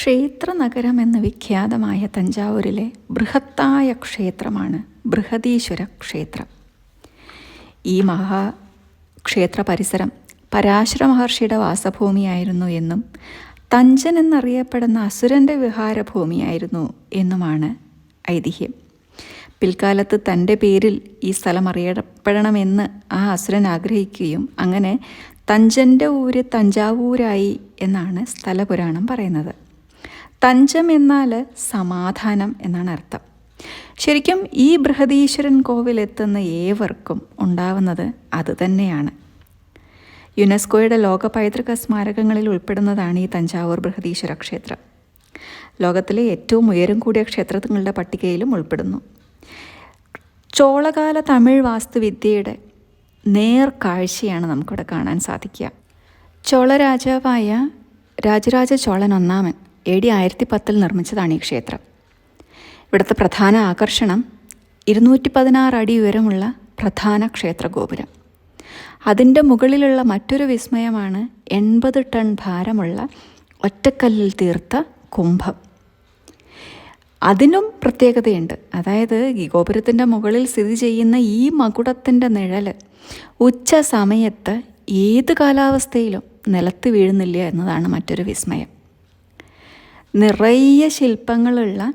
ക്ഷേത്രനഗരം എന്ന് വിഖ്യാതമായ തഞ്ചാവൂരിലെ ബൃഹത്തായ ക്ഷേത്രമാണ് ബൃഹദീശ്വര ക്ഷേത്രം. ഈ മഹാ ക്ഷേത്ര പരിസരം പരാശര മഹർഷിയുടെ വാസഭൂമിയായിരുന്നു എന്നും തഞ്ചൻ എന്നറിയപ്പെടുന്ന അസുരന്റെ വിഹാരഭൂമിയായിരുന്നു എന്നുമാണ് ഐതിഹ്യം. പിൽക്കാലത്ത് തന്റെ പേരിൽ ഈ സ്ഥലം അറിയപ്പെടണമെന്ന് ആ അസുരൻ ആഗ്രഹിക്കുകയും അങ്ങനെ തഞ്ചന്റെ ഊര് തഞ്ചാവൂരായി എന്നാണ് സ്ഥലപുരാണം പറയുന്നത്. തഞ്ചം എന്നാൽ സമാധാനം എന്നാണ് അർത്ഥം. ശരിക്കും ഈ ബൃഹദീശ്വരൻ കോവിലെത്തുന്ന ഏവർക്കും ഉണ്ടാവുന്നത് അതുതന്നെയാണ് യുനെസ്കോയുടെ ലോക പൈതൃക സ്മാരകങ്ങളിൽ ഉൾപ്പെടുന്നതാണ് ഈ തഞ്ചാവൂർ ബൃഹദീശ്വര ക്ഷേത്രം. ലോകത്തിലെ ഏറ്റവും ഉയരം കൂടിയ ക്ഷേത്രങ്ങളുടെ പട്ടികയിലും ഉൾപ്പെടുന്നു. ചോളകാല തമിഴ് വാസ്തുവിദ്യയുടെ നേർക്കാഴ്ചയാണ് നമുക്കിവിടെ കാണാൻ സാധിക്കുക. ചോളരാജാവായ രാജരാജ ചോളൻ ഒന്നാമൻ എ ഡി ആയിരത്തി പത്തിൽ നിർമ്മിച്ചതാണ് ഈ ക്ഷേത്രം. ഇവിടുത്തെ പ്രധാന ആകർഷണം ഇരുന്നൂറ്റി പതിനാറ് അടി ഉയരമുള്ള പ്രധാന ക്ഷേത്ര ഗോപുരം അതിന്റെ മുകളിലുള്ള മറ്റൊരു വിസ്മയമാണ് എൺപത് ടൺ ഭാരമുള്ള ഒറ്റക്കല്ലിൽ തീർത്ത കുംഭം. അതിനും പ്രത്യേകതയുണ്ട്. അതായത് ഈ ഗോപുരത്തിന്റെ മുകളിൽ സ്ഥിതി ചെയ്യുന്ന ഈ മകുടത്തിന്റെ നിഴൽ ഉച്ച സമയത്ത് ഏത് കാലാവസ്ഥയിലും നിലത്ത് വീഴുന്നില്ല എന്നതാണ് മറ്റൊരു വിസ്മയം. നിറയെ ശില്പങ്ങളുള്ള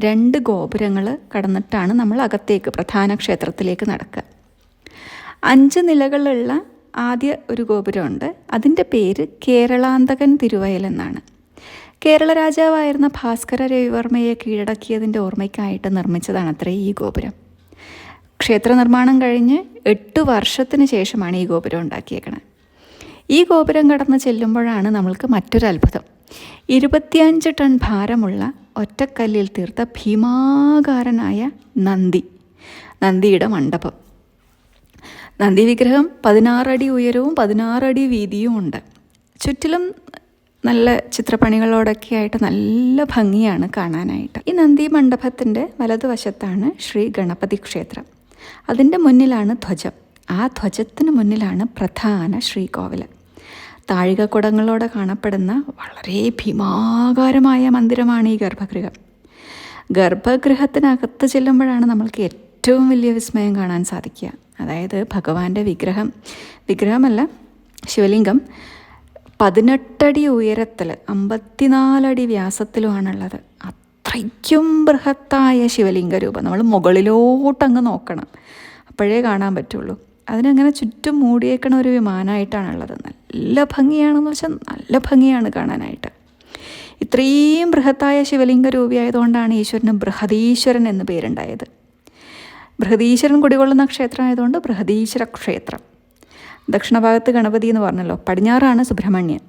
രണ്ട് ഗോപുരങ്ങൾ കടന്നിട്ടാണ് നമ്മൾ അകത്തേക്ക് പ്രധാന ക്ഷേത്രത്തിലേക്ക് നടക്കുക. അഞ്ച് നിലകളുള്ള ആദ്യ ഒരു ഗോപുരമുണ്ട്. അതിന്റെ പേര് കേരളാന്തകൻ തിരുവയൽ എന്നാണ്. കേരള രാജാവായിരുന്ന ഭാസ്കര രവിവർമ്മയെ കീഴടക്കിയതിന്റെ ഓർമ്മയ്ക്കായിട്ട് നിർമ്മിച്ചതാണ് അത്രേ ഈ ഗോപുരം. ക്ഷേത്ര നിർമ്മാണം കഴിഞ്ഞ് എട്ട് വർഷത്തിന് ശേഷമാണ് ഈ ഗോപുരം ഉണ്ടാക്കിയേക്കണത്. ഈ ഗോപുരം കടന്ന് ചെല്ലുമ്പോഴാണ് നമ്മൾക്ക് മറ്റൊരു അത്ഭുതം ഇരുപത്തിയഞ്ച് ടൺ ഭാരമുള്ള ഒറ്റക്കല്ലിൽ തീർത്ത ഭീമാകാരനായ നന്ദി. നന്ദിയുടെ മണ്ഡപം. നന്ദി വിഗ്രഹം പതിനാറടി ഉയരവും പതിനാറടി വീതിയും ഉണ്ട്. ചുറ്റിലും നല്ല ചിത്രപ്പണികളോടൊക്കെ ആയിട്ട് നല്ല ഭംഗിയാണ് കാണാനായിട്ട്. ഈ നന്ദി മണ്ഡപത്തിന്റെ വലതുവശത്താണ് ശ്രീ ഗണപതി ക്ഷേത്രം. അതിന്റെ മുന്നിലാണ് ധ്വജം. ആ ധ്വജത്തിന് മുന്നിലാണ് പ്രധാന ശ്രീകോവിൽ താഴികക്കുടങ്ങളോടെ കാണപ്പെടുന്ന വളരെ ഭീമാകാരമായ മന്ദിരമാണ് ഈ ഗർഭഗൃഹം. ഗർഭഗൃഹത്തിനകത്ത് ചെല്ലുമ്പോഴാണ് നമ്മൾക്ക് ഏറ്റവും വലിയ വിസ്മയം കാണാൻ സാധിക്കുക. അതായത് ഭഗവാന്റെ വിഗ്രഹം. വിഗ്രഹമല്ല ശിവലിംഗം. പതിനെട്ടടി ഉയരത്തിൽ അമ്പത്തിനാലടി വ്യാസത്തിലുമാണുള്ളത്. അത്രയ്ക്കും ബൃഹത്തായ ശിവലിംഗ രൂപം നമ്മൾ മുകളിലോട്ടങ്ങ് നോക്കണം. അപ്പോഴേ കാണാൻ പറ്റുള്ളൂ. അതിനങ്ങനെ ചുറ്റും മൂടിയേക്കണ ഒരു വിമാനമായിട്ടാണുള്ളത് നല്ല ഭംഗിയാണെന്ന് വെച്ചാൽ നല്ല ഭംഗിയാണ് കാണാനായിട്ട്. ഇത്രയും ബൃഹത്തായ ശിവലിംഗ രൂപിയായതുകൊണ്ടാണ് ഈശ്വരന് ബൃഹദീശ്വരൻ എന്ന് പേരുണ്ടായത്. ബൃഹദീശ്വരൻ കുടികൊള്ളുന്ന ക്ഷേത്രമായതുകൊണ്ട് ബൃഹദീശ്വര ക്ഷേത്രം. ദക്ഷിണഭാഗത്ത് ഗണപതി എന്ന് പറഞ്ഞല്ലോ പടിഞ്ഞാറാണ് സുബ്രഹ്മണ്യൻ.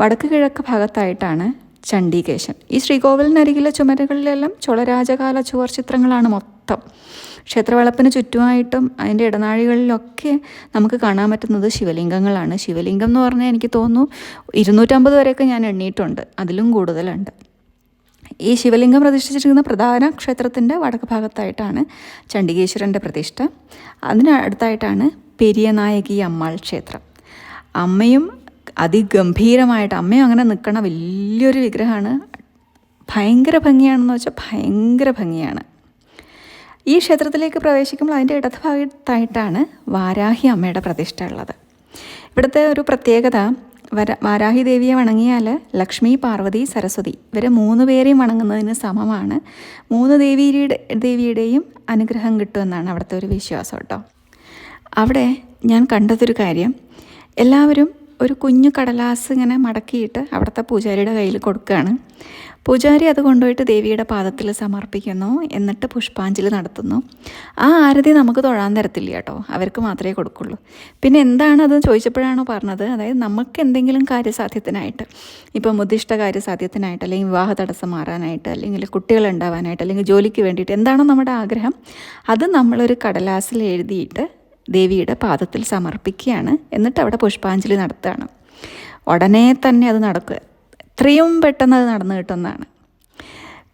വടക്ക് കിഴക്ക് ഭാഗത്തായിട്ടാണ് ചണ്ഡീകേശൻ. ഈ ശ്രീകോവിലിനരികിലെ ചുമരുകളിലെല്ലാം ചോളരാജകാല ചുവർ ചിത്രങ്ങളാണ് മൊത്തം ക്ഷേത്രവളപ്പിന് ചുറ്റുമായിട്ടും അതിന്റെ ഇടനാഴികളിലൊക്കെ നമുക്ക് കാണാൻ പറ്റുന്നത് ശിവലിംഗങ്ങളാണ്. ശിവലിംഗം എന്ന് പറഞ്ഞാൽ എനിക്ക് തോന്നുന്നു ഇരുന്നൂറ്റമ്പത് വരെയൊക്കെ ഞാൻ എണ്ണിയിട്ടുണ്ട് അതിലും കൂടുതലുണ്ട്. ഈ ശിവലിംഗം പ്രതിഷ്ഠിച്ചിരിക്കുന്ന പ്രധാന ക്ഷേത്രത്തിന്റെ വടക്ക് ഭാഗത്തായിട്ടാണ് ചണ്ഡികേശ്വരന്റെ പ്രതിഷ്ഠ. അതിനടുത്തായിട്ടാണ് പെരിയനായകി അമ്മാൾ ക്ഷേത്രം. അമ്മയും അതിഗംഭീരമായിട്ട് അമ്മയും അങ്ങനെ നിൽക്കണ വലിയൊരു വിഗ്രഹമാണ്. ഭയങ്കര ഭംഗിയാണെന്ന് വെച്ചാൽ ഭയങ്കര ഭംഗിയാണ്. ഈ ക്ഷേത്രത്തിലേക്ക് പ്രവേശിക്കുമ്പോൾ അതിന്റെ ഇടതുഭാഗത്തായിട്ടാണ് വാരാഹി അമ്മയുടെ പ്രതിഷ്ഠ ഉള്ളത്. ഇവിടുത്തെ ഒരു പ്രത്യേകത വര വാരാഹി ദേവിയെ വണങ്ങിയാൽ ലക്ഷ്മി പാർവതി സരസ്വതി ഇവരെ മൂന്ന് പേരെയും വണങ്ങുന്നതിന് സമമാണ്. മൂന്ന് ദേവിയുടെ ദേവിയുടെയും അനുഗ്രഹം കിട്ടുമെന്നാണ് അവിടുത്തെ ഒരു വിശ്വാസം കേട്ടോ. അവിടെ ഞാൻ കണ്ടതൊരു കാര്യം. എല്ലാവരും ഒരു കുഞ്ഞു കടലാസ് ഇങ്ങനെ മടക്കിയിട്ട് അവിടുത്തെ പൂജാരിയുടെ കയ്യിൽ കൊടുക്കുകയാണ്. പൂജാരി അത് കൊണ്ടുപോയിട്ട് ദേവിയുടെ പാദത്തിൽ സമർപ്പിക്കുന്നു. എന്നിട്ട് പുഷ്പാഞ്ജലി നടത്തുന്നു. ആ ആരതി നമുക്ക് തൊഴാൻ തരത്തില്ല കേട്ടോ. അവർക്ക് മാത്രമേ കൊടുക്കുള്ളൂ. പിന്നെ എന്താണ് അത് ചോദിച്ചപ്പോഴാണോ പറഞ്ഞത്? അതായത് നമുക്ക് എന്തെങ്കിലും കാര്യസാധ്യത്തിനായിട്ട് ഇപ്പം ഉദ്ദിഷ്ട കാര്യസാധ്യത്തിനായിട്ട് അല്ലെങ്കിൽ വിവാഹ തടസ്സം മാറാനായിട്ട് അല്ലെങ്കിൽ കുട്ടികൾ ഉണ്ടാവാനായിട്ട് അല്ലെങ്കിൽ ജോലിക്ക് വേണ്ടിയിട്ട് എന്താണോ നമ്മുടെ ആഗ്രഹം അത് നമ്മളൊരു കടലാസിൽ എഴുതിയിട്ട് ദേവിയുടെ പാദത്തിൽ സമർപ്പിക്കുകയാണ്. എന്നിട്ട് അവിടെ പുഷ്പാഞ്ജലി നടത്തുകയാണ്. ഉടനെ തന്നെ അത് നടക്കുക. എത്രയും പെട്ടെന്ന് അത് നടന്നു കിട്ടുന്നതാണ്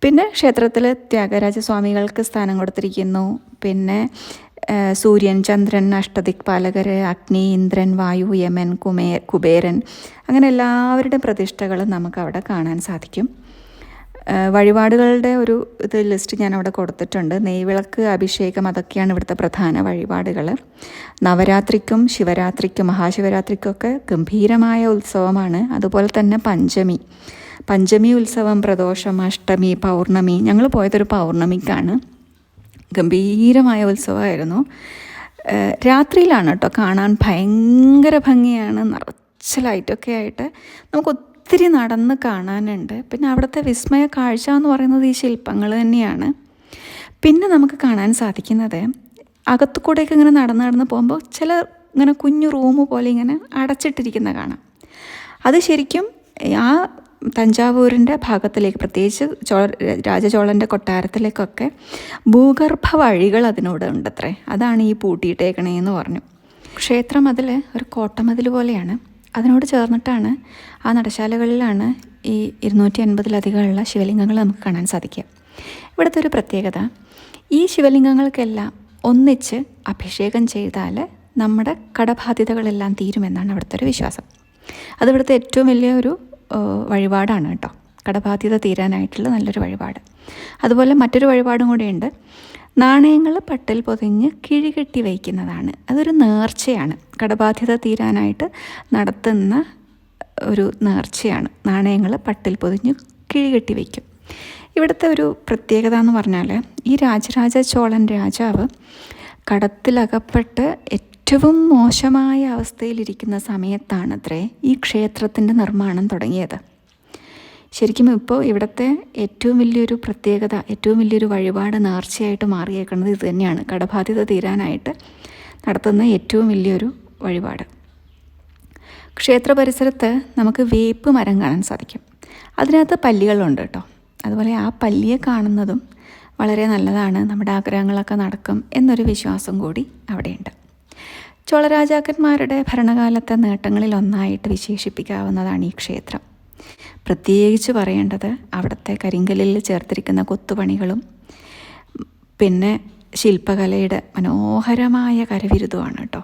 പിന്നെ ക്ഷേത്രത്തിൽ ത്യാഗരാജസ്വാമികൾക്ക് സ്ഥാനം കൊടുത്തിരിക്കുന്നു. പിന്നെ സൂര്യൻ ചന്ദ്രൻ അഷ്ടദിക്പാലകർ അഗ്നി ഇന്ദ്രൻ വായു യമൻ കുമേ കുബേരൻ അങ്ങനെ എല്ലാവരുടെയും പ്രതിഷ്ഠകളും നമുക്കവിടെ കാണാൻ സാധിക്കും. വഴിപാടുകളുടെ ഒരു ഇത് ലിസ്റ്റ് ഞാൻ അവിടെ കൊടുത്തിട്ടുണ്ട്. നെയ്വിളക്ക് അഭിഷേകം അതൊക്കെയാണ് ഇവിടുത്തെ പ്രധാന വഴിപാടുകൾ നവരാത്രിക്കും ശിവരാത്രിക്കും മഹാശിവരാത്രിക്കൊക്കെ ഗംഭീരമായ ഉത്സവമാണ്. അതുപോലെ തന്നെ പഞ്ചമി. പഞ്ചമി ഉത്സവം പ്രദോഷം അഷ്ടമി പൗർണമി. ഞങ്ങൾ പോയതൊരു പൗർണമിക്കാണ്. ഗംഭീരമായ ഉത്സവമായിരുന്നു. രാത്രിയിലാണ് കേട്ടോ കാണാൻ ഭയങ്കര ഭംഗിയാണ്. നിറച്ച ലൈറ്റൊക്കെ ആയിട്ട് നമുക്ക് ഒത്തിരി നടന്ന് കാണാനുണ്ട്. പിന്നെ അവിടുത്തെ വിസ്മയ കാഴ്ച എന്ന് പറയുന്നത് ഈ ശില്പങ്ങൾ തന്നെയാണ്. പിന്നെ നമുക്ക് കാണാൻ സാധിക്കുന്നത് അകത്തുകൂടെയൊക്കെ ഇങ്ങനെ നടന്ന് നടന്ന് പോകുമ്പോൾ ചില ഇങ്ങനെ കുഞ്ഞു റൂം പോലെ ഇങ്ങനെ അടച്ചിട്ടിരിക്കുന്ന കാണാം. അത് ശരിക്കും ആ തഞ്ചാവൂരിന്റെ ഭാഗത്തിലേക്ക് പ്രത്യേകിച്ച് ചോള രാജചോളന്റെ കൊട്ടാരത്തിലേക്കൊക്കെ ഭൂഗർഭ വഴികൾ അതിനോട് ഉണ്ടത്രേ. അതാണ് ഈ പൂട്ടിയിട്ടേക്കണേന്ന് പറഞ്ഞു. ക്ഷേത്രം അതിൽ ഒരു കോട്ടമതിൽ പോലെയാണ്. അതിനോട് ചേർന്നിട്ടാണ് ആ നടശാലകളിലാണ് ഈ ഇരുന്നൂറ്റി അൻപതിലധികമുള്ള ശിവലിംഗങ്ങൾ നമുക്ക് കാണാൻ സാധിക്കുക. ഇവിടുത്തെ ഒരു പ്രത്യേകത ഈ ശിവലിംഗങ്ങൾക്കെല്ലാം ഒന്നിച്ച് അഭിഷേകം ചെയ്താൽ നമ്മുടെ കടബാധ്യതകളെല്ലാം തീരുമെന്നാണ് അവിടുത്തെ ഒരു വിശ്വാസം. അത് ഇവിടുത്തെ ഏറ്റവും വലിയ ഒരു വഴിപാടാണ് കേട്ടോ. കടബാധ്യത തീരാനായിട്ടുള്ള നല്ലൊരു വഴിപാട്. അതുപോലെ മറ്റൊരു വഴിപാടും കൂടിയുണ്ട്. നാണയങ്ങൾ പട്ടിൽ പൊതിഞ്ഞ് കിഴികെട്ടി വയ്ക്കുന്നതാണ്. അതൊരു നേർച്ചയാണ്. കടബാധ്യത തീരാനായിട്ട് നടത്തുന്ന ഒരു നേർച്ചയാണ്. നാണയങ്ങൾ പട്ടിൽ പൊതിഞ്ഞ് കിഴികെട്ടി വയ്ക്കും. ഇവിടുത്തെ ഒരു പ്രത്യേകത എന്ന് പറഞ്ഞാൽ ഈ രാജരാജ ചോളൻ രാജാവ് കടത്തിലകപ്പെട്ട് ഏറ്റവും മോശമായ അവസ്ഥയിലിരിക്കുന്ന സമയത്താണത്രേ ഈ ക്ഷേത്രത്തിന്റെ നിർമ്മാണം തുടങ്ങിയത്. ശരിക്കും ഇപ്പോൾ ഇവിടുത്തെ ഏറ്റവും വലിയൊരു പ്രത്യേകത ഏറ്റവും വലിയൊരു വഴിപാട് നേർച്ചയായിട്ട് മാറിയേക്കുന്നത് ഇത് തന്നെയാണ്. കടബാധ്യത തീരാനായിട്ട് നടത്തുന്ന ഏറ്റവും വലിയൊരു വഴിപാട്. ക്ഷേത്ര പരിസരത്ത് നമുക്ക് വേപ്പ് മരം കാണാൻ സാധിക്കും. അതിനകത്ത് പല്ലികളുണ്ട് കേട്ടോ. അതുപോലെ ആ പല്ലിയെ കാണുന്നതും വളരെ നല്ലതാണ്. നമ്മുടെ ആഗ്രഹങ്ങളൊക്കെ നടക്കും എന്നൊരു വിശ്വാസം കൂടി അവിടെയുണ്ട്. ചോളരാജാക്കന്മാരുടെ ഭരണകാലത്തെ നേട്ടങ്ങളിലൊന്നായിട്ട് വിശേഷിപ്പിക്കാവുന്നതാണ് ഈ ക്ഷേത്രം. പ്രത്യേകിച്ച് പറയേണ്ടത് അവിടുത്തെ കരിങ്കല്ലിൽ ചേർത്തിരിക്കുന്ന കൊത്തുപണികളും പിന്നെ ശില്പകലയുടെ മനോഹരമായ കരവിരുതുമാണ് കേട്ടോ.